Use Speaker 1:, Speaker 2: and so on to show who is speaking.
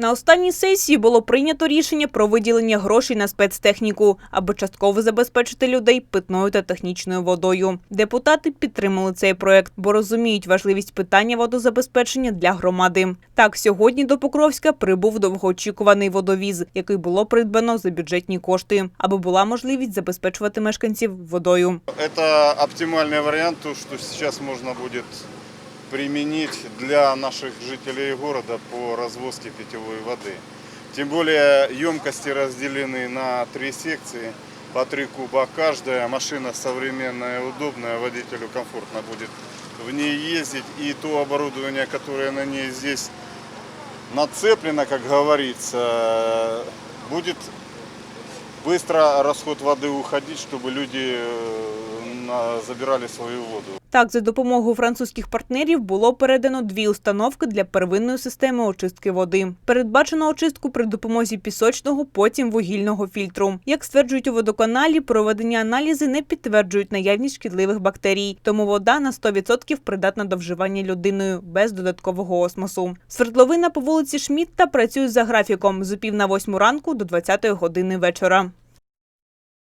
Speaker 1: На останній сесії було прийнято рішення про виділення грошей на спецтехніку, аби частково забезпечити людей питною та технічною водою. Депутати підтримали цей проект, бо розуміють важливість питання водозабезпечення для громади. Так, сьогодні до Покровська прибув довгоочікуваний водовіз, який було придбано за бюджетні кошти, аби була можливість забезпечувати мешканців водою.
Speaker 2: Это оптимальный вариант, то, что сейчас можно будет применить для наших жителей города по развозке питьевой воды. Тем более емкости разделены на три секции, по три куба каждая. Машина современная, удобная, водителю комфортно будет в ней ездить. И то оборудование, которое на ней здесь нацеплено, как говорится, будет быстро расход воды уходить, чтобы люди э, забирали свою воду.
Speaker 1: Так, за допомогою французьких партнерів було передано дві установки для первинної системи очистки води. Передбачено очистку при допомозі пісочного, потім вугільного фільтру. Як стверджують у водоканалі, проведені аналізи не підтверджують наявність шкідливих бактерій, тому вода на 100% придатна до вживання людиною без додаткового осмосу. Свердловина по вулиці Шмітта працює за графіком з пів на восьму ранку до 20 години вечора.